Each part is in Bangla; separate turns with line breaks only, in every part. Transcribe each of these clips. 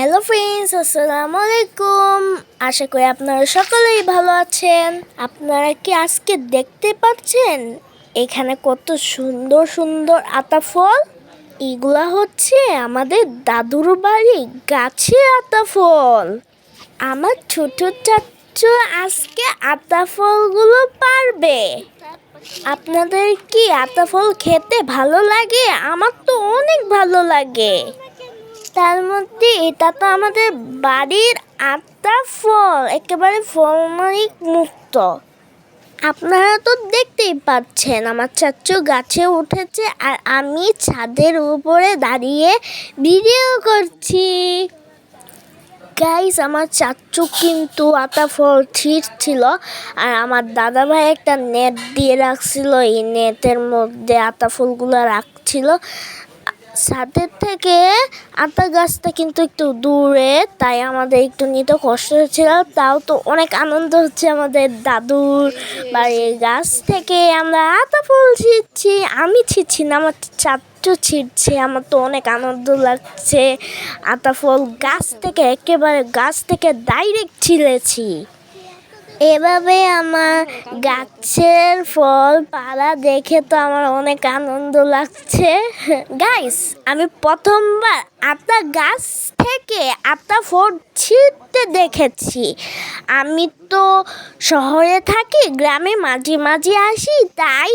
হ্যালো ফ্রেন্ডস আসসালামু আলাইকুম আশা করি আপনারা সকলেই ভালো আছেন। আপনারা কি আজকে দেখতে পাচ্ছেন? এখানে কত সুন্দর সুন্দর আতা ফল এগুলা হচ্ছে আমাদের দাদুর বাড়ি গাছে আতা ফল আমার ছোট চাচ্চু আজকে আতা ফলগুলো পারবে। আপনাদের কি আতা ফল খেতে ভালো লাগে? আমার তো অনেক ভালো লাগে। তার মধ্যে এটা তো আমাদের বাড়ির আটটা ফল, একেবারে ফলমালিক মুক্ত। আপনারা তো দেখতেই পাচ্ছেন, আমার চাচ্চু গাছে উঠেছে আর আমি ছাদের উপরে দাঁড়িয়ে ভিডিও করছি। গাইস আমার চাচ্চু কিন্তু আতা ফল ছিল আর আমার দাদা ভাই একটা নেট দিয়ে রাখছিল, এই নেটের মধ্যে আতা ফলগুলো রাখছিল। ছাদের থেকে আতা গাছটা কিন্তু একটু দূরে, তাই আমাদের একটু নিতে কষ্ট হচ্ছিল। তাও তো অনেক আনন্দ হচ্ছে আমাদের দাদুর বাড়ির গাছ থেকে। আমরা আতা ফুল ছিঁড়ছি, আমি ছিঁড়ছি না, আমার চাচ্চু ছিঁড়ছে। আমার তো অনেক আনন্দ লাগছে। আতা ফল গাছ থেকে, একেবারে গাছ থেকে ডাইরেক্ট ছিঁড়েছি। এভাবে আমার গাছের ফল পাড়া দেখে তো আমার অনেক আনন্দ লাগছে। গাইস আমি প্রথমবার আতা গাছ থেকে আতা ফল ছিঁড়তে দেখেছি। আমি তো শহরে থাকি, গ্রামে মাঝে মাঝে আসি, তাই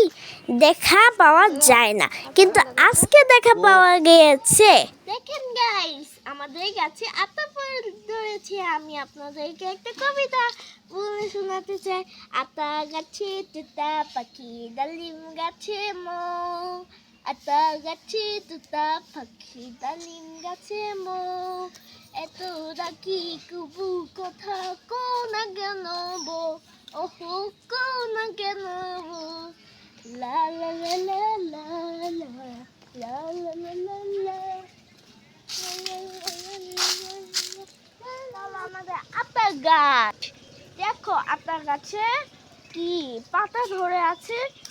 দেখা পাওয়া যায় না। কিন্তু আজকে দেখা পাওয়া গিয়েছে। দেখেন গাইস আমাদের কাছে আতা ফল ধরেছে, আমি আপনাদেরকে একটা কবিতা বলে শোনাতে চাই। আতা গাছে তুতা পাখি, ডালিম গাছে মৌ আতা গাছে তুতা পাখি ডালিম গাছে মৌ এত ডাকি কুবু কথা কোনা কেন বো ওহো কোনা কেন বো লা লা লা লা লা লা লা লা লা লা লা আমাদের আতা গাছ দেখো আতা গাছে কি পাতা ধরে আছে